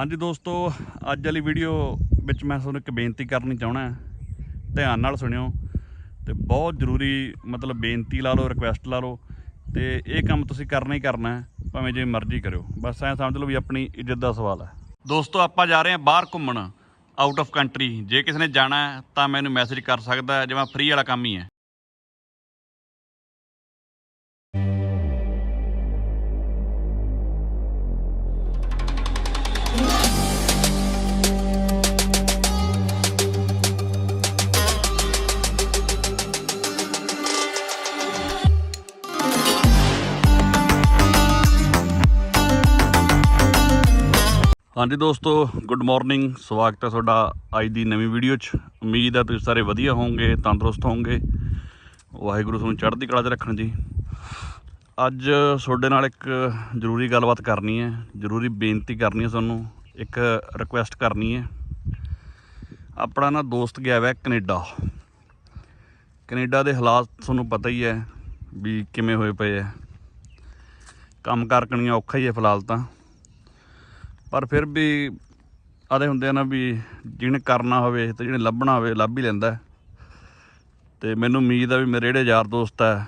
ਹਾਂਜੀ ਦੋਸਤੋ, ਅੱਜ ਵਾਲੀ ਵੀਡੀਓ ਵਿੱਚ ਮੈਂ ਤੁਹਾਨੂੰ ਇੱਕ ਬੇਨਤੀ ਕਰਨੀ ਚਾਹਣਾ ਧਿਆਨ ਨਾਲ ਸੁਣਿਓ ਤੇ ਬਹੁਤ ਜ਼ਰੂਰੀ ਮਤਲਬ ਬੇਨਤੀ ਲਾ ਲਓ ਰਿਕੁਐਸਟ ਲਾ ਲਓ ਤੇ ਇਹ ਕੰਮ ਤੁਸੀਂ ਕਰਨਾ ਹੀ ਕਰਨਾ ਭਾਵੇਂ ਜੇ ਮਰਜ਼ੀ ਕਰਿਓ। ਬਸ ਐਂ ਸਮਝ ਲਓ ਵੀ ਆਪਣੀ ਇੱਜ਼ਤ ਦਾ ਸਵਾਲ ਹੈ। ਦੋਸਤੋ, ਆਪਾਂ ਜਾ ਰਹੇ ਹਾਂ ਬਾਹਰ ਘੁੰਮਣ ਆਊਟ ਆਫ ਕੰਟਰੀ ਜੇ ਕਿਸੇ ਨੇ ਜਾਣਾ ਤਾਂ ਮੈਨੂੰ ਮੈਸੇਜ ਕਰ ਸਕਦਾ ਹੈ ਜਿਵੇਂ ਫ੍ਰੀ ਵਾਲਾ ਕੰਮ ਹੀ ਹੈ। ਹਾਂਜੀ ਦੋਸਤੋ ਗੁੱਡ ਮਾਰਨਿੰਗ ਸਵਾਗਤ ਹੈ ਤੁਹਾਡਾ ਅੱਜ ਦੀ ਨਵੀਂ ਵੀਡੀਓ 'ਚ। ਉਮੀਦ ਹੈ ਤੁਸੀਂ ਸਾਰੇ ਵਧੀਆ ਹੋਵੋਗੇ, ਤੰਦਰੁਸਤ ਹੋਵੋਗੇ। ਵਾਹਿਗੁਰੂ ਤੁਹਾਨੂੰ ਚੜ੍ਹਦੀ ਕਲਾ 'ਚ ਰੱਖਣ ਜੀ। ਅੱਜ ਤੁਹਾਡੇ ਨਾਲ ਇੱਕ ਜ਼ਰੂਰੀ ਗੱਲਬਾਤ ਕਰਨੀ ਹੈ, ਜ਼ਰੂਰੀ ਬੇਨਤੀ ਕਰਨੀ ਹੈ ਤੁਹਾਨੂੰ, ਇੱਕ ਰਿਕੁਐਸਟ ਕਰਨੀ ਹੈ। ਆਪਣਾ ਨਾ ਦੋਸਤ ਗਿਆ ਹੋਇਆ ਕੈਨੇਡਾ। ਕੈਨੇਡਾ ਦੇ ਹਾਲਾਤ ਤੁਹਾਨੂੰ ਪਤਾ ਹੀ ਹੈ ਵੀ ਕਿਵੇਂ ਹੋਏ ਪਏ ਹੈ ਕੰਮ ਕਾਰ ਕਰਨੀਆਂ ਔਖਾ ਹੀ ਹੈ ਫਿਲਹਾਲ ਤਾਂ। ਪਰ ਫਿਰ ਵੀ ਆਦੇ ਹੁੰਦੇ ਆ ਨਾ ਵੀ ਜਿਹਨੇ ਕਰਨਾ ਹੋਵੇ ਤੇ ਜਿਹਨੇ ਲੱਭਣਾ ਹੋਵੇ ਲੱਭ ਹੀ ਲੈਂਦਾ। ਹੈ। ਤੇ ਮੈਨੂੰ ਉਮੀਦ ਆ ਵੀ ਮੇਰੇ ਜਿਹੜੇ ਯਾਰ ਦੋਸਤ ਆ,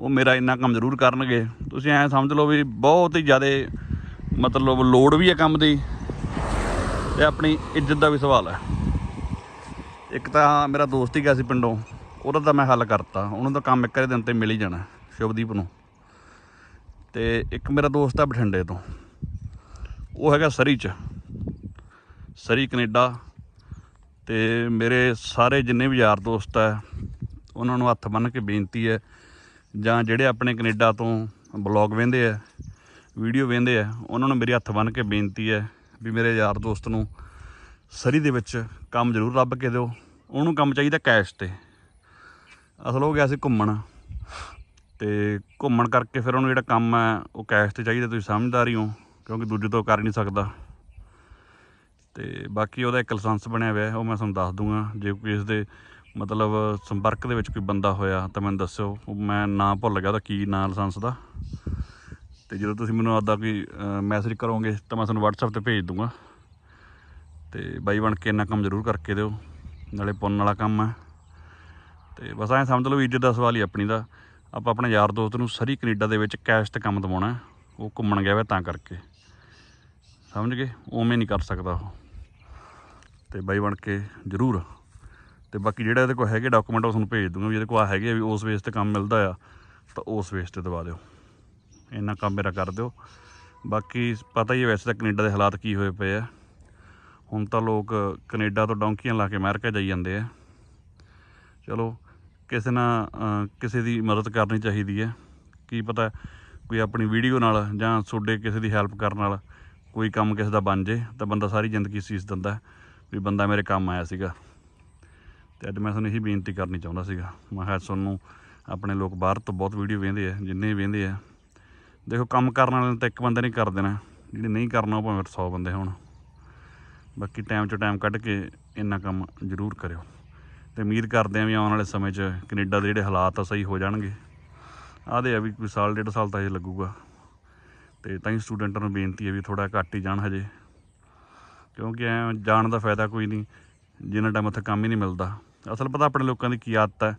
ਉਹ ਮੇਰਾ ਇੰਨਾ ਕੰਮ ਜ਼ਰੂਰ ਕਰਨਗੇ। ਤੁਸੀਂ ਐਂ ਸਮਝ ਲਓ ਵੀ ਬਹੁਤ ਹੀ ਜ਼ਿਆਦਾ ਮਤਲਬ ਲੋੜ ਵੀ ਹੈ ਕੰਮ ਦੀ ਤੇ ਆਪਣੀ ਇੱਜ਼ਤ ਦਾ ਵੀ ਸਵਾਲ ਹੈ ਇੱਕ ਤਾਂ ਮੇਰਾ ਦੋਸਤ ਹੀ ਗਿਆ ਸੀ ਪਿੰਡੋਂ, ਉਹਦਾ ਤਾਂ ਮੈਂ ਹੱਲ ਕਰਤਾ। ਉਹਨੂੰ ਤਾਂ ਕੰਮ ਇੱਕ ਦਿਨ ਤੇ ਮਿਲ ਹੀ ਜਾਣਾ ਸ਼ੁਭਦੀਪ ਨੂੰ। ਤੇ ਇੱਕ ਮੇਰਾ ਦੋਸਤ ਆ ਬਠਿੰਡੇ ਤੋਂ। ਉਹ ਹੈਗਾ ਸਰੀ ਚ। Surrey, Canada. ਤੇ ਮੇਰੇ ਸਾਰੇ ਜਿੰਨੇ ਵੀ ਯਾਰ ਦੋਸਤ ਹੈ ਉਹਨਾਂ ਨੂੰ ਹੱਥ ਬੰਨ੍ਹ ਕੇ ਬੇਨਤੀ ਹੈ ਜਾਂ ਜਿਹੜੇ ਆਪਣੇ ਕੈਨੇਡਾ ਤੋਂ ਬਲੌਗ ਵੇਂਦੇ ਆ ਵੀਡੀਓ ਵੇਂਦੇ ਆ ਉਹਨਾਂ ਨੂੰ ਮੇਰੇ ਹੱਥ ਬੰਨ੍ਹ ਕੇ ਬੇਨਤੀ ਹੈ ਵੀ ਮੇਰੇ ਯਾਰ ਦੋਸਤ ਨੂੰ ਸਰੀ ਦੇ ਵਿੱਚ ਕੰਮ ਜ਼ਰੂਰ ਲੱਭ ਕੇ ਦਿਓ। ਉਹਨੂੰ ਕੰਮ ਚਾਹੀਦਾ ਕੈਸ਼ ਤੇ। ਅਸਲ ਹੋ ਗਿਆ ਸੀ ਘੁੰਮਣ। ਤੇ ਘੁੰਮਣ ਕਰਕੇ ਫਿਰ ਉਹਨੂੰ ਜਿਹੜਾ ਕੰਮ ਹੈ ਉਹ ਕੈਸ਼ ਤੇ ਚਾਹੀਦਾ, ਤੁਸੀਂ ਸਮਝਦਾਰ ਹੀ ਹੋ। ਕਿਉਂਕਿ ਦੂਜੇ ਤੋਂ ਕਰ ਹੀ ਨਹੀਂ ਸਕਦਾ। ਤੇ ਬਾਕੀ ਉਹਦਾ ਇੱਕ ਲਾਇਸੈਂਸ ਬਣਿਆ ਹੋਇਆ ਉਹ ਮੈਂ ਤੁਹਾਨੂੰ ਦੱਸ ਦੂੰਗਾ। ਜੇ ਕੋਈ ਇਸ ਦੇ ਮਤਲਬ ਸੰਪਰਕ ਦੇ ਵਿੱਚ ਕੋਈ ਬੰਦਾ ਹੋਇਆ ਤਾਂ ਮੈਨੂੰ ਦੱਸਿਓ। ਉਹ ਮੈਂ ਨਾਂ ਭੁੱਲ ਗਿਆ ਉਹਦਾ, ਕੀ ਨਾਂ ਲਾਇਸੈਂਸ ਦਾ। ਤੇ ਜਦੋਂ ਤੁਸੀਂ ਮੈਨੂੰ ਆਦਾ ਕੋਈ ਮੈਸੇਜ ਕਰੋਗੇ ਤਾਂ ਮੈਂ ਤੁਹਾਨੂੰ WhatsApp ਤੇ ਭੇਜ ਦੂੰਗਾ। ਤੇ ਬਾਈ ਬਣ ਕੇ ਇੰਨਾ ਕੰਮ ਜ਼ਰੂਰ ਕਰਕੇ ਦਿਓ। ਨਾਲੇ ਪੁੰਨ ਵਾਲਾ ਕੰਮ ਹੈ। ਤੇ ਬਸ ਐਂ ਸਮਝ ਲਓ ਵੀ ਇੱਜ਼ਤ ਦਾ ਸਵਾਲ ਹੀ ਆਪਣੀ ਦਾ। ਆਪਾਂ ਆਪਣੇ ਯਾਰ ਦੋਸਤ ਨੂੰ ਸਰੀ ਕੈਨੇਡਾ ਦੇ ਵਿੱਚ ਕੈਸ਼ ਤੇ ਕੰਮ ਦਵਾਉਣਾ ਉਹ ਘੁੰਮਣ ਗਿਆ ਹੋਇਆ ਤਾਂ ਕਰਕੇ। ਸਮਝ ਗਏ? ਉਵੇਂ ਨਹੀਂ ਕਰ ਸਕਦਾ ਉਹ। ਤੇ ਬਾਈ ਬਣ ਕੇ ਜ਼ਰੂਰ। ਤੇ ਬਾਕੀ ਜਿਹੜਾ ਇਹਦੇ ਕੋਲ ਹੈਗੇ ਡਾਕੂਮੈਂਟ ਉਹ ਤੁਹਾਨੂੰ ਭੇਜ ਦੂੰਗਾ ਵੀ ਇਹਦੇ ਕੋਲ ਆ ਹੈਗੇ ਆ ਵੀ ਉਸ ਬੇਸ ਤੇ ਕੰਮ ਮਿਲਦਾ ਆ, ਤਾਂ ਉਸ ਬੇਸ ਤੇ ਦਵਾ ਦਿਓ। ਇੰਨਾ ਕੰਮ ਮੇਰਾ ਕਰ ਦਿਓ। ਬਾਕੀ ਪਤਾ ਹੀ ਹੈ ਵੈਸੇ ਤਾਂ ਕੈਨੇਡਾ ਦੇ ਹਾਲਾਤ ਕੀ ਹੋਏ ਪਏ ਆ। ਹੁਣ ਤਾਂ ਲੋਕ ਕੈਨੇਡਾ ਤੋਂ ਡੌਂਕੀਆਂ ਲਾ ਕੇ ਅਮਰੀਕਾ ਜਾਈ ਜਾਂਦੇ ਆ। ਚਲੋ, ਕਿਸੇ ਨਾਲ ਕਿਸੇ ਦੀ ਮਦਦ ਕਰਨੀ ਚਾਹੀਦੀ ਹੈ ਕੀ ਪਤਾ ਕੋਈ ਆਪਣੀ ਵੀਡੀਓ ਨਾਲ ਜਾਂ ਤੁਹਾਡੇ ਕਿਸੇ ਦੀ ਹੈਲਪ ਕਰਨ ਨਾਲ ਕੋਈ ਕੰਮ ਕਿਸੇ ਦਾ ਬਣ ਜੇ, ਤਾਂ ਬੰਦਾ ਸਾਰੀ ਜ਼ਿੰਦਗੀ ਸੀਸ ਦਿੰਦਾ ਵੀ ਬੰਦਾ ਮੇਰੇ ਕੰਮ ਆਇਆ ਸੀਗਾ। ਤੇ ਅੱਜ ਮੈਂ ਤੁਹਾਨੂੰ ਇਹੀ ਬੇਨਤੀ ਕਰਨੀ ਚਾਹੁੰਦਾ ਸੀਗਾ। ਮੈਂ ਕਿਹਾ ਤੁਹਾਨੂੰ ਆਪਣੇ ਲੋਕ ਬਾਹਰ ਤੋਂ ਬਹੁਤ ਵੀਡੀਓ ਵੇਖਦੇ ਆ, ਜਿੰਨੇ ਵੀ ਵੇਖਦੇ ਆ। ਦੇਖੋ, ਕੰਮ ਕਰਨ ਵਾਲੇ ਨੇ ਤਾਂ ਇੱਕ ਬੰਦੇ ਨਹੀਂ ਕਰ ਦੇਣਾ। ਜਿਹੜੇ ਨਹੀਂ ਕਰਨਾ ਉਹ ਭਾਵੇਂ 100 ਬੰਦੇ ਹੋਣ। ਬਾਕੀ ਟਾਈਮ ਚੋਂ ਟਾਈਮ ਕੱਢ ਕੇ ਇੰਨਾ ਕੰਮ ਜ਼ਰੂਰ ਕਰਿਓ। ਤੇ ਉਮੀਦ ਕਰਦੇ ਆਂ ਵੀ ਆਉਣ ਵਾਲੇ ਸਮੇਂ 'ਚ ਕੈਨੇਡਾ ਦੇ ਜਿਹੜੇ ਹਾਲਾਤ ਆ ਸਹੀ ਹੋ ਜਾਣਗੇ। ਆਦੇ ਆ ਵੀ ਕੋਈ ਸਾਲ, ਡੇਢ ਸਾਲ ਤਾਂ ਇਹ ਲੱਗੂਗਾ। ਤੇ ਤਾਂ ਹੀ ਸਟੂਡੈਂਟਾਂ ਨੂੰ ਬੇਨਤੀ ਹੈ ਵੀ ਥੋੜਾ ਘੱਟ ਹੀ ਜਾਣ ਹਜੇ। ਕਿਉਂਕਿ ਐ ਜਾਣ ਦਾ ਫਾਇਦਾ ਕੋਈ ਨਹੀਂ, ਜਿੰਨਾ ਟਾਈਮ ਉੱਥੇ ਕੰਮ ਹੀ ਨਹੀਂ ਮਿਲਦਾ। ਅਸਲ ਪਤਾ ਆਪਣੇ ਲੋਕਾਂ ਦੀ ਕੀ ਆਦਤ ਹੈ।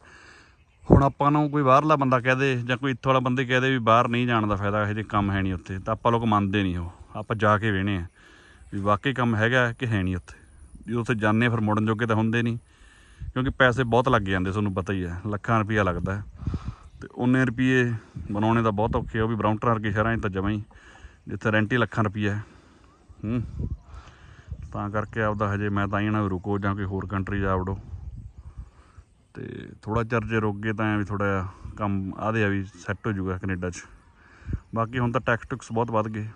ਹੁਣ ਆਪਾਂ ਨੂੰ ਕੋਈ ਬਾਹਰਲਾ ਬੰਦਾ ਕਹਿ ਦੇ ਜਾਂ ਕੋਈ ਇੱਥੋਂ ਵਾਲਾ ਬੰਦੇ ਕਹਿ ਦੇ ਵੀ ਬਾਹਰ ਨਹੀਂ ਜਾਣ ਦਾ ਫਾਇਦਾ, ਇਹੋ ਜਿਹੇ ਕੰਮ ਹੈ ਨਹੀਂ ਉੱਥੇ। ਤਾਂ ਆਪਾਂ ਲੋਕ ਮੰਨਦੇ ਨਹੀਂ ਉਹ। ਆਪਾਂ ਜਾ ਕੇ ਵੇਹਣੇ ਆ ਵੀ ਵਾਕਈ ਕੰਮ ਹੈਗਾ ਕਿ ਹੈ ਨਹੀਂ ਉੱਥੇ। ਜਦੋਂ ਉੱਥੇ ਜਾਂਦੇ ਫਿਰ ਮੁੜਨ ਜੋਗੇ ਤਾਂ ਹੁੰਦੇ ਨਹੀਂ। ਕਿਉਂਕਿ ਪੈਸੇ ਬਹੁਤ ਲੱਗ ਜਾਂਦੇ, ਤੁਹਾਨੂੰ ਪਤਾ ਹੀ ਹੈ। ਲੱਖਾਂ ਰੁਪਈਆ ਲੱਗਦਾ। ਤੇ ਉਹਨੇ ਰੁਪਏ ਬਣਾਉਣੇ ਤਾਂ ਬਹੁਤ ਔਖੇ ਆ, ਉਹ ਵੀ ਬਰਾਊਂਟਰ ਵਰਗੇ ਸ਼ਹਿਰਾਂ 'ਚ ਤਾਂ ਜਮਾਂ ਹੀ, ਜਿੱਥੇ ਰੈਂਟ ਹੀ ਲੱਖਾਂ ਰੁਪਈਆ ਹੂੰ। ਤਾਂ ਕਰਕੇ ਆਪਦਾ ਹਜੇ ਮੈਂ ਤਾਂ ਹੀ ਨਾ ਰੁਕੋ ਜਾਂ ਕੋਈ ਹੋਰ ਕੰਟਰੀ ਜਾ ਵੜੋ। ਤੇ ਥੋੜਾ ਚਿਰ ਜੇ ਰੁਕ ਗਏ ਤਾਂ ਵੀ ਥੋੜਾ ਜਿਹਾ ਕੰਮ ਆਦੇ ਆ ਵੀ ਸੈੱਟ ਹੋ ਜਾਊਗਾ ਕੈਨੇਡਾ 'ਚ। ਬਾਕੀ ਹੁਣ ਤਾਂ ਟੈਕਸ ਟੁਕਸ ਬਹੁਤ ਵੱਧ ਗਏ।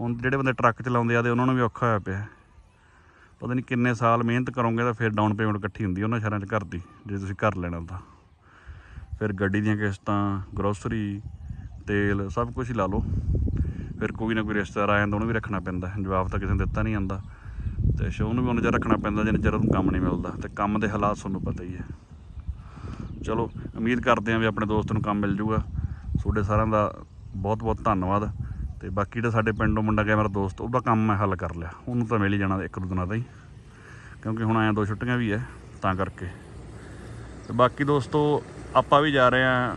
ਹੁਣ ਜਿਹੜੇ ਬੰਦੇ ਟਰੱਕ ਚਲਾਉਂਦੇ ਆਦੇ ਉਹਨਾਂ ਨੂੰ ਵੀ ਔਖਾ ਹੋਇਆ ਪਿਆ। ਪਤਾ ਨਹੀਂ ਕਿੰਨੇ ਸਾਲ ਮਿਹਨਤ ਕਰੋਗੇ ਤਾਂ ਫਿਰ ਡਾਊਨ ਪੇਮੈਂਟ ਇਕੱਠੀ ਹੁੰਦੀ ਉਹਨਾਂ ਸ਼ਹਿਰਾਂ 'ਚ ਘਰ ਦੀ, ਜੇ ਤੁਸੀਂ ਘਰ ਲੈਣਾ ਤਾਂ। ਫਿਰ ਗੱਡੀ ਦੀਆਂ ਕਿਸ਼ਤਾਂ ਗਰੋਸਰੀ ਤੇਲ ਸਭ ਕੁਝ ਹੀ ਲਾ ਲਓ। ਫਿਰ ਕੋਈ ਨਾ ਕੋਈ ਰਿਸ਼ਤੇਦਾਰ ਆ ਜਾਂਦਾ, ਉਹਨੂੰ ਵੀ ਰੱਖਣਾ ਪੈਂਦਾ। ਜਵਾਬ ਤਾਂ ਕਿਸੇ ਨੇ ਦਿੱਤਾ ਨਹੀਂ ਜਾਂਦਾ। ਤੇ ਸ਼ੋਅ ਨੂੰ ਵੀ ਉਹਨੂੰ ਚਿਰ ਰੱਖਣਾ ਪੈਂਦਾ ਜਿੰਨੇ ਚਿਰ ਉਹਨੂੰ ਕੰਮ ਨਹੀਂ ਮਿਲਦਾ। ਤੇ ਕੰਮ ਦੇ ਹਾਲਾਤ ਤੁਹਾਨੂੰ ਪਤਾ ਹੀ ਹੈ। ਚਲੋ, ਉਮੀਦ ਕਰਦੇ ਹਾਂ ਵੀ ਆਪਣੇ ਦੋਸਤ ਨੂੰ ਕੰਮ ਮਿਲ ਜੂਗਾ। ਤੁਹਾਡੇ ਸਾਰਿਆਂ ਦਾ ਬਹੁਤ ਬਹੁਤ ਧੰਨਵਾਦ। ਤੇ ਬਾਕੀ ਜਿਹੜਾ ਸਾਡੇ ਪਿੰਡੋਂ ਮੁੰਡਾ ਗਿਆ, ਮੇਰਾ ਦੋਸਤ, ਉਹਦਾ ਕੰਮ ਮੈਂ ਹੱਲ ਕਰ ਲਿਆ। ਉਹਨੂੰ ਤਾਂ ਮਿਲ ਹੀ ਜਾਣਾ ਇੱਕ ਦੋ ਦਿਨਾਂ ਦਾ ਹੀ। ਕਿਉਂਕਿ ਹੁਣ ਆਇਆ, ਦੋ ਛੁੱਟੀਆਂ ਵੀ ਐ ਤਾਂ ਕਰਕੇ। ਤੇ ਬਾਕੀ ਦੋਸਤੋ ਆਪਾਂ ਵੀ ਜਾ ਰਹੇ ਆ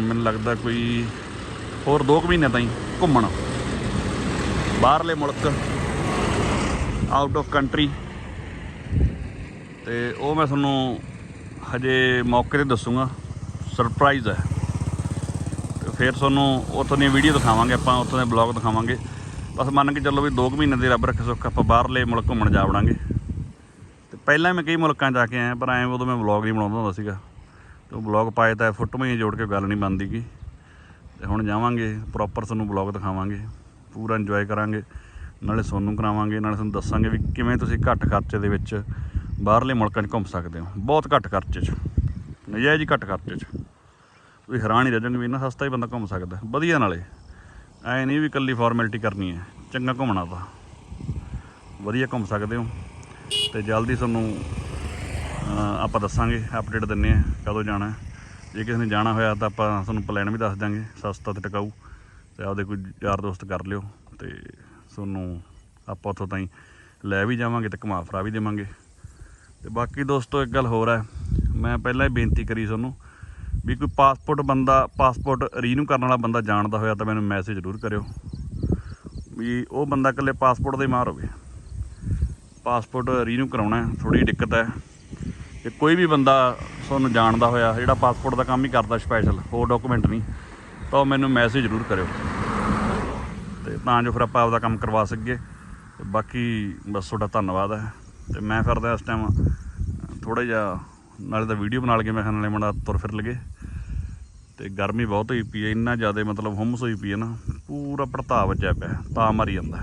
ਮੈਨੂੰ ਲੱਗਦਾ ਕੋਈ ਹੋਰ 2 ਮਹੀਨੇ ਤਾਈਂ ਘੁੰਮਣ। ਬਾਹਰਲੇ ਮੁਲਕ ਆਊਟ ਆਫ ਕੰਟਰੀ ਤੇ ਉਹ ਮੈਂ ਤੁਹਾਨੂੰ ਹਜੇ ਮੌਕੇ ਤੇ ਦੱਸੂਗਾ। ਸਰਪ੍ਰਾਈਜ਼ ਹੈ। ਤੇ ਫਿਰ ਤੁਹਾਨੂੰ ਉੱਥੋਂ ਦੀਆਂ ਵੀਡੀਓ ਦਿਖਾਵਾਂਗੇ ਆਪਾਂ, ਉੱਥੋਂ ਦੇ ਬਲੌਗ ਦਿਖਾਵਾਂਗੇ। ਬਸ ਮੰਨ ਕੇ ਚੱਲੋ ਵੀ 2 ਮਹੀਨੇ ਦੇ ਰੱਬ ਰੱਖੇ ਸੁੱਖ, ਆਪਾਂ ਬਾਹਰਲੇ ਮੁਲਕ ਘੁੰਮਣ ਜਾ ਵੜਾਂਗੇ। ਤੇ ਪਹਿਲਾਂ ਮੈਂ ਕਈ ਮੁਲਕਾਂ 'ਚ ਜਾ ਕੇ ਆਇਆ, ਪਰ ਐਂ ਉਦੋਂ ਮੈਂ ਵਲੌਗ ਨਹੀਂ ਬਣਾਉਂਦਾ ਹੁੰਦਾ ਸੀਗਾ। ਤੇ ਉਹ ਵਲੌਗ ਪਾਏ ਤਾਂ ਫੋਟੋਆਂ ਹੀ ਜੋੜ ਕੇ ਗੱਲ ਨਹੀਂ ਬਣਦੀ ਗੀ। ਤੇ ਹੁਣ ਜਾਵਾਂਗੇ ਪ੍ਰੋਪਰ ਤੁਹਾਨੂੰ ਵਲੌਗ ਦਿਖਾਵਾਂਗੇ। ਪੂਰਾ ਇੰਜੋਏ ਕਰਾਂਗੇ। ਨਾਲੇ ਤੁਹਾਨੂੰ ਕਰਾਵਾਂਗੇ, ਨਾਲੇ ਤੁਹਾਨੂੰ ਦੱਸਾਂਗੇ ਵੀ ਕਿਵੇਂ ਤੁਸੀਂ ਘੱਟ ਖਰਚੇ ਦੇ ਵਿੱਚ ਬਾਹਰਲੇ ਮੁਲਕਾਂ 'ਚ ਘੁੰਮ ਸਕਦੇ ਹੋ। ਬਹੁਤ ਘੱਟ ਖਰਚੇ 'ਚ। ਨਜਾਇਜ਼ ਹੀ ਘੱਟ ਖਰਚੇ 'ਚ। ਤੁਸੀਂ ਹੈਰਾਨ ਹੀ ਰਹਿ ਜਾਓਗੇ ਵੀ ਇੰਨਾ ਸਸਤਾ ਹੀ ਬੰਦਾ ਘੁੰਮ ਸਕਦਾ। ਵਧੀਆ ਨਾਲੇ। ਐ ਨਹੀਂ ਵੀ ਇਕੱਲੀ ਫਾਰਮੈਲਿਟੀ ਕਰਨੀ ਹੈ। ਚੰਗਾ ਘੁੰਮਣਾ ਤਾਂ ਵਧੀਆ ਘੁੰਮ ਸਕਦੇ ਹੋ। ਤੇ ਜਲਦੀ ਤੁਹਾਨੂੰ ਆਪਾਂ ਦੱਸਾਂਗੇ ਅਪਡੇਟ ਦਿੰਨੇ ਆ ਕਦੋਂ ਜਾਣਾ ਜੇ ਕਿਸੇ ਨੇ ਜਾਣਾ ਹੋਇਆ ਤਾਂ ਆਪਾਂ ਤੁਹਾਨੂੰ ਪਲਾਨ ਵੀ ਦੱਸ ਦਾਂਗੇ ਸਸਤਾ ਤੇ ਟਿਕਾਊ। ਤੇ ਆਪਦੇ ਕੋਈ ਯਾਰ ਦੋਸਤ ਕਰ ਲਿਓ ਤੇ ਤੁਹਾਨੂੰ ਆਪਾਂ ਉੱਥੋਂ ਤਾਈਂ ਲੈ ਵੀ ਜਾਵਾਂਗੇ ਤੇ ਘੁਮਾ ਫਰਾ ਵੀ ਦੇਵਾਂਗੇ। ਤੇ ਬਾਕੀ ਦੋਸਤੋ, ਇੱਕ ਗੱਲ ਹੋਰ ਹੈ, ਮੈਂ ਪਹਿਲਾਂ ਹੀ ਬੇਨਤੀ ਕਰੀ ਤੁਹਾਨੂੰ ਵੀ ਕੋਈ ਪਾਸਪੋਰਟ ਬੰਦਾ ਪਾਸਪੋਰਟ ਰੀਨਿਊ ਕਰਨ ਵਾਲਾ ਬੰਦਾ ਜਾਣਦਾ ਹੋਇਆ ਤਾਂ ਮੈਨੂੰ ਮੈਸੇਜ ਜ਼ਰੂਰ ਕਰਿਓ। ਵੀ ਉਹ ਬੰਦਾ ਇਕੱਲੇ ਪਾਸਪੋਰਟ ਦੇ ਮਾਰ ਹੋਵੇ। ਪਾਸਪੋਰਟ ਰੀਨਿਊ ਕਰਾਉਣਾ ਹੈ ਥੋੜੀ ਦਿੱਕਤ ਹੈ। ਤੇ ਕੋਈ ਵੀ ਬੰਦਾ ਤੁਹਾਨੂੰ ਜਾਣਦਾ ਹੋਇਆ, ਜਿਹੜਾ ਪਾਸਪੋਰਟ ਦਾ ਕੰਮ ਹੀ ਕਰਦਾ ਸਪੈਸ਼ਲ ਹੋਰ ਡਾਕੂਮੈਂਟ ਨਹੀਂ, ਤਾਂ ਉਹ ਮੈਨੂੰ ਮੈਸੇਜ ਜ਼ਰੂਰ ਕਰਿਓ। ਤੇ ਤਾਂ ਜੋ ਫਿਰ ਆਪਾਂ ਆਪਦਾ ਕੰਮ ਕਰਵਾ ਸਕੀਏ। ਤੇ ਬਾਕੀ ਬਸ ਤੁਹਾਡਾ ਧੰਨਵਾਦ ਹੈ। ਤੇ ਮੈਂ ਫਿਰਦਾ ਇਸ ਟਾਈਮ ਥੋੜਾ ਜਿਹਾ ਨਾਲੇ ਤਾਂ ਵੀਡੀਓ ਬਣਾ ਲਗੇ ਮੈਂ ਨਾਲੇ ਮੁੰਡਾ ਤੁਰ ਫਿਰ ਲਗੇ ਤੇ ਗਰਮੀ ਬਹੁਤ ਹੋਈ ਪਈ ਹੈ, ਇੰਨਾ ਜ਼ਿਆਦਾ ਮਤਲਬ ਹੁੰਮਸ ਹੋਈ ਪਈ ਹੈ ਨਾ, ਪੂਰਾ ਭੜਤਾ ਵੱਜਿਆ ਪਿਆ ਤਾਂ ਮਰੀ ਜਾਂਦਾ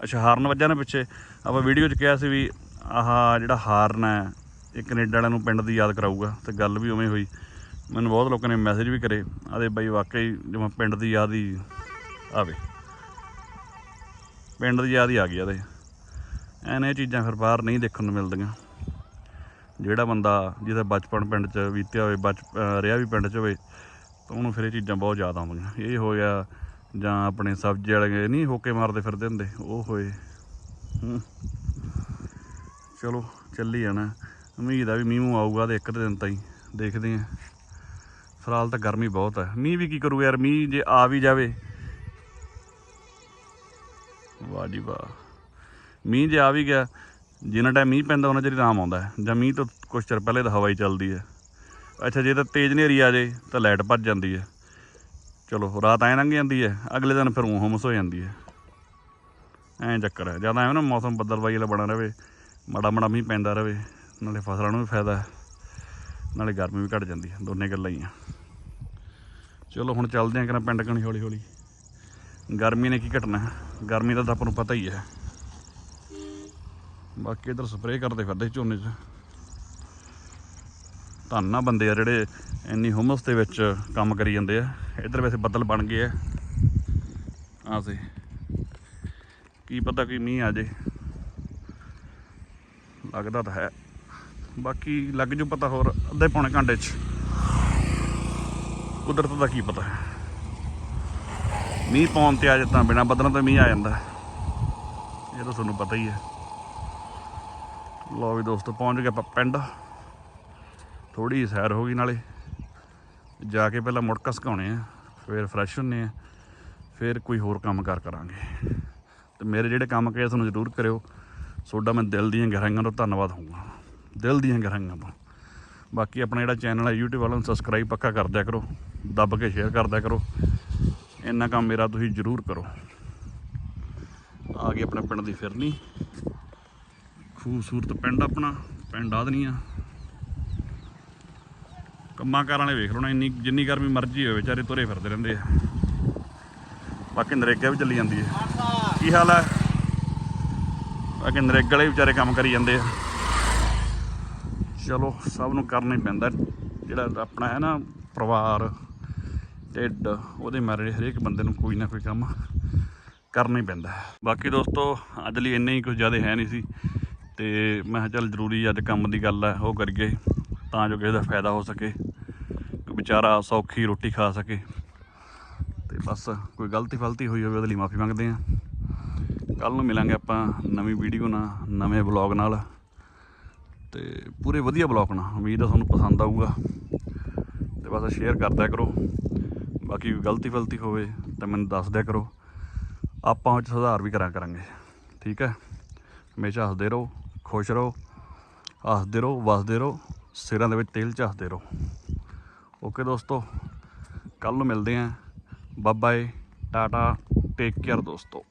ਅੱਛਾ, ਹਾਰਨ ਵੱਜਿਆ ਨਾ ਪਿੱਛੇ। ਆਪਾਂ ਵੀਡੀਓ 'ਚ ਕਿਹਾ ਸੀ ਵੀ ਆਹ ਜਿਹੜਾ ਹਾਰਨ ਹੈ, ਇਹ ਕੈਨੇਡਾ ਵਾਲਿਆਂ ਨੂੰ ਪਿੰਡ ਦੀ ਯਾਦ ਕਰਾਊਗਾ ਤੇ ਗੱਲ ਵੀ ਉਵੇਂ ਹੋਈ। ਮੈਨੂੰ ਬਹੁਤ ਲੋਕਾਂ ਨੇ ਮੈਸੇਜ ਵੀ ਕਰੇ ਆਦੇ ਬਾਈ, ਵਾਕਈ ਜਿਵੇਂ ਪਿੰਡ ਦੀ ਯਾਦ ਹੀ ਆਵੇ। ਪਿੰਡ ਦੀ ਯਾਦ ਹੀ ਆ ਗਈ ਆਦੇ ਐਨ ਇਹ ਚੀਜ਼ਾਂ ਫਿਰ ਬਾਹਰ ਨਹੀਂ ਦੇਖਣ ਨੂੰ ਮਿਲਦੀਆਂ। ਜਿਹੜਾ ਬੰਦਾ ਜਿਹਦਾ ਬਚਪਨ ਪਿੰਡ 'ਚ ਬੀਤਿਆ ਹੋਵੇ, ਬਚ ਰਿਹਾ ਵੀ ਪਿੰਡ 'ਚ ਹੋਵੇ, ਤਾਂ ਉਹਨੂੰ ਫਿਰ ਇਹ ਚੀਜ਼ਾਂ ਬਹੁਤ ਯਾਦ ਆਉਂਦੀਆਂ। ਇਹ ਹੋ ਗਿਆ ਜਾਂ ਆਪਣੇ ਸਬਜ਼ੀ ਵਾਲੇ ਨਹੀਂ ਹੋਕੇ ਮਾਰਦੇ ਫਿਰਦੇ ਹੁੰਦੇ, ਉਹ ਹੋਏ। ਚਲੋ, ਚੱਲੀ ਜਾਣਾ। ਉਮੀਦ ਆ ਵੀ ਮੀਂਹ ਮੂੰਹ ਆਊਗਾ ਤੇ ਇੱਕ ਦਿਨ ਤਾਈ ਦੇਖਦੇ ਆਂ। ਫਿਲਹਾਲ ਤਾਂ ਗਰਮੀ ਬਹੁਤ ਹੈ ਮੀਂਹ ਵੀ ਕੀ ਕਰੂ ਯਾਰ, ਮੀਂਹ ਜੇ ਆ ਵੀ ਜਾਵੇ। ਵਾਹ ਜੀ ਵਾਹ। ਮੀਂਹ ਜੇ ਆ ਵੀ ਗਿਆ, ਜਿੰਨਾ ਟਾਈਮ ਮੀਂਹ ਪੈਂਦਾ ਉਹਨਾਂ ਚਿਰ ਆਰਾਮ ਆਉਂਦਾ ਜਾਂ ਮੀਂਹ ਤੋਂ ਕੁਝ ਚਿਰ ਪਹਿਲੇ ਤਾਂ ਹਵਾ ਹੀ ਚੱਲਦੀ ਹੈ। ਅੱਛਾ, ਜੇ ਤਾਂ ਤੇਜ਼ ਹਨੇਰੀ ਆ ਜੇ ਤਾਂ ਲਾਈਟ ਭੱਜ ਜਾਂਦੀ ਹੈ। ਚਲੋ, ਰਾਤ ਐਂ ਲੰਘ ਜਾਂਦੀ ਹੈ, ਅਗਲੇ ਦਿਨ ਫਿਰ ਊਂ ਹੁਮਸ ਹੋ ਜਾਂਦੀ ਹੈ। ਐਂ ਚੱਕਰ ਹੈ ਜ਼ਿਆਦਾ ਐਵੇਂ ਨਾ ਮੌਸਮ ਬੱਦਲਵਾਈ ਵਾਲਾ ਬਣਾ ਰਵੇ, ਮਾੜਾ ਮਾੜਾ ਮੀਂਹ ਪੈਂਦਾ ਰਵੇ, ਨਾਲੇ ਫਸਲਾਂ ਨੂੰ ਵੀ ਫਾਇਦਾ ਨਾਲੇ ਗਰਮੀ ਵੀ ਘਟ ਜਾਂਦੀ ਹੈ, ਦੋਨੇ ਗੱਲਾਂ ਹੀ ਆ। ਚਲੋ, ਹੁਣ ਚੱਲਦੇ ਆਂ ਕਿਨਾ ਪਿੰਡ ਕਣੀ ਹੌਲੀ ਹੌਲੀ ਗਰਮੀ ਨੇ ਕੀ ਘਟਣਾ ਹੈ? ਗਰਮੀ ਦਾ ਤਾਂ ਆਪਾਂ ਨੂੰ ਪਤਾ ਹੀ ਹੈ। ਬਾਕੀ ਇਧਰ ਸਪਰੇਅ ਕਰਦੇ ਫਿਰਦੇ ਸੀ ਝੋਨੇ 'ਚ। ਧੰਨ ਆ ਬੰਦੇ ਆ ਜਿਹੜੇ ਇੰਨੀ ਹੁਮਸ ਦੇ ਵਿੱਚ ਕੰਮ ਕਰੀ ਜਾਂਦੇ ਆ। ਇੱਧਰ ਵੈਸੇ ਬੱਦਲ ਬਣ ਗਏ ਆ। ਆ ਸੇ। ਕੀ ਪਤਾ ਕੀ ਮੀਂਹ ਆ ਜੇ। ਲੱਗਦਾ ਤਾਂ ਹੈ। ਬਾਕੀ ਲੱਗ ਜੂ ਪਤਾ ਹੋਰ, ਅੱਧੇ ਪੌਣੇ ਘੰਟੇ 'ਚ। ਕੁਦਰਤ ਦਾ ਕੀ ਪਤਾ ਮੀਂਹ ਪਾਉਣ ਤੇ ਆ ਜੇ ਤਾਂ ਬਿਨਾ ਬੱਦਲਾਂ ਤੋਂ ਮੀਂਹ ਆ ਜਾਂਦਾ। ਇਹ ਤਾਂ ਤੁਹਾਨੂੰ ਪਤਾ ਹੀ ਹੈ। ਲਓ ਵੀ ਦੋਸਤੋ, ਪਹੁੰਚ ਗਏ ਆਪਾਂ ਪਿੰਡ। ਥੋੜੀ ਸੈਰ ਹੋ ਗਈ ਨਾਲੇ। ਜਾ ਕੇ ਪਹਿਲਾਂ ਮੁੜਕਾ ਸੁਕਾਉਣੇ ਆ, ਫਿਰ ਫਰੈਸ਼ ਹੁੰਨੇ ਆ, ਫਿਰ ਕੋਈ ਹੋਰ ਕੰਮ ਕਾਰ ਕਰਾਂਗੇ। ਤੇ ਮੇਰੇ ਜਿਹੜੇ ਕੰਮ ਕਹੇ ਤੁਹਾਨੂੰ ਜ਼ਰੂਰ ਕਰਿਓ। ਤੁਹਾਡਾ ਮੈਂ ਦਿਲ ਦੀਆਂ ਗਹਿਰਾਈਆਂ ਤੋਂ ਧੰਨਵਾਦ ਹੋਊਗਾ। ਦਿਲ ਦੀਆਂ ਗਹਿਰਾਈਆਂ ਤੋਂ। ਬਾਕੀ ਆਪਣਾ ਜਿਹੜਾ ਚੈਨਲ ਹੈ YouTube ਵਾਲਾ ਨੂੰ ਸਬਸਕ੍ਰਾਈਬ ਪੱਕਾ ਕਰ ਦਿਆ ਕਰੋ, ਦੱਬ ਕੇ ਸ਼ੇਅਰ ਕਰ ਦਿਆ ਕਰੋ। ਇੰਨਾ ਕੰਮ ਮੇਰਾ ਤੁਸੀਂ ਜ਼ਰੂਰ ਕਰੋ। ਆ ਗਈ ਆਪਣੇ ਪਿੰਡ ਦੀ ਫਿਰਨੀ। ਖੂਬਸੂਰਤ ਪਿੰਡ ਆਪਣਾ, ਪਿੰਡ ਆਦਨੀਆਂ। ਕੰਮਾਂ ਕਾਰਾਂ ਵਾਲੇ ਵੇਖ ਲਓ ਨਾ, ਇੰਨੀ, ਜਿੰਨੀ ਗਰਮੀ ਮਰਜ਼ੀ ਹੋਵੇ, ਵਿਚਾਰੇ ਤੁਰੇ ਫਿਰਦੇ ਰਹਿੰਦੇ ਆ। ਬਾਕੀ ਨਰੇਗਾ ਵੀ ਚੱਲੀ ਜਾਂਦੀ ਹੈ। ਕੀ ਹਾਲ ਹੈ ਬਾਕੀ ਨਰੇਗਾ ਵਾਲੇ ਵੀ ਵਿਚਾਰੇ ਕੰਮ ਕਰੀ ਜਾਂਦੇ ਆ। ਚਲੋ, ਸਭ ਨੂੰ ਕਰਨਾ ਹੀ ਪੈਂਦਾ, ਜਿਹੜਾ ਆਪਣਾ ਹੈ ਨਾ, ਪਰਿਵਾਰ, ਢਿੱਡ, ਉਹਦੇ ਮਾਰੇ ਹਰੇਕ ਬੰਦੇ ਨੂੰ ਕੋਈ ਨਾ ਕੋਈ ਕੰਮ ਕਰਨਾ ਹੀ ਪੈਂਦਾ। ਬਾਕੀ ਦੋਸਤੋ, ਅੱਜ ਲਈ ਇੰਨਾ ਹੀ ਕੁਝ ਜ਼ਿਆਦਾ ਹੈ ਨਹੀਂ ਸੀ। ਤੇ ਮੈਂ ਕਿਹਾ ਚੱਲ ਜ਼ਰੂਰੀ ਅੱਜ ਕੰਮ ਦੀ ਗੱਲ ਹੈ ਉਹ ਕਰੀਏ, ਤਾਂ ਜੋ ਕਿਸੇ ਦਾ ਫਾਇਦਾ ਹੋ ਸਕੇ। ਵਿਚਾਰਾ ਸੌਖੀ ਰੋਟੀ ਖਾ ਸਕੇ। ਬਸ ਕੋਈ ਗਲਤੀ ਫਲਤੀ ਹੋਈ ਹੋਵੇ ਉਹਦੇ ਲਈ ਮਾਫੀ ਮੰਗਦੇ ਹਾਂ। ਕੱਲ ਨੂੰ ਮਿਲਾਂਗੇ ਆਪਾਂ ਨਵੀਂ ਵੀਡੀਓ ਨਾਲ, ਨਵੇਂ ਬਲੌਗ ਨਾਲ। ਤੇ ਪੂਰੇ ਵਧੀਆ ਬਲੌਗ ਨਾਲ। ਉਮੀਦ ਆ ਤੁਹਾਨੂੰ ਪਸੰਦ ਆਊਗਾ। ਤੇ ਬਸ ਸ਼ੇਅਰ ਕਰਦਿਆ ਕਰੋ। ਬਾਕੀ ਕੋਈ ਗਲਤੀ ਫਲਤੀ ਹੋਵੇ ਤਾਂ ਮੈਨੂੰ ਦੱਸ ਦਿਆ ਕਰੋ। ਆਪਾਂ ਉਹ 'ਚ ਸੁਧਾਰ ਵੀ ਕਰਾਂ ਕਰਾਂਗੇ। ਠੀਕ ਹੈ? ਹਮੇਸ਼ਾ ਹੱਸਦੇ ਰਹੋ, ਖੁਸ਼ ਰਹੋ, ਹੱਸਦੇ ਰਹੋ, ਵਸਦੇ ਰਹੋ। ਸਿਰਾਂ ਦੇ ਵਿੱਚ ਤੇਲ ਝੱਸਦੇ ਰਹੋ। ਓਕੇ ਦੋਸਤੋ ਕੱਲ ਨੂੰ ਮਿਲਦੇ ਆਂ ਬਾਏ ਟਾਟਾ ਟੇਕ ਕੇਅਰ ਦੋਸਤੋ।